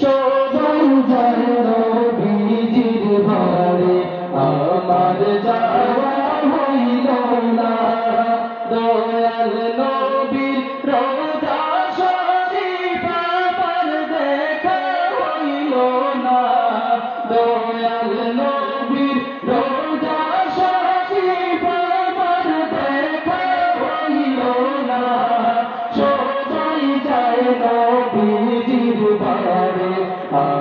সবাই যায় নবীজির বাড়ি আমার যাওয়া হইল না। দয়াল নবীর রোজা সজি বাবার দেখা হইল না। দয়াল Uh,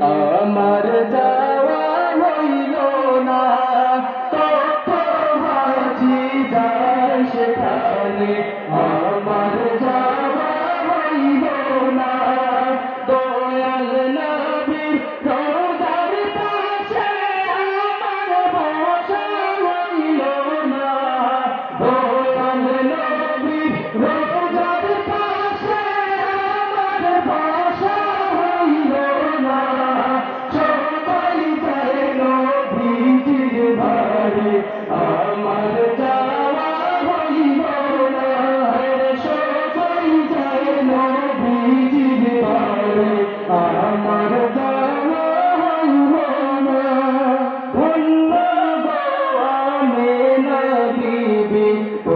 আমার যাওয়া হইল না কত হাজি যায় সেখানে। আমার যাওয়া হইল না, দয়াল নবীর আমার বসা হইল না।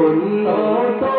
ধন্য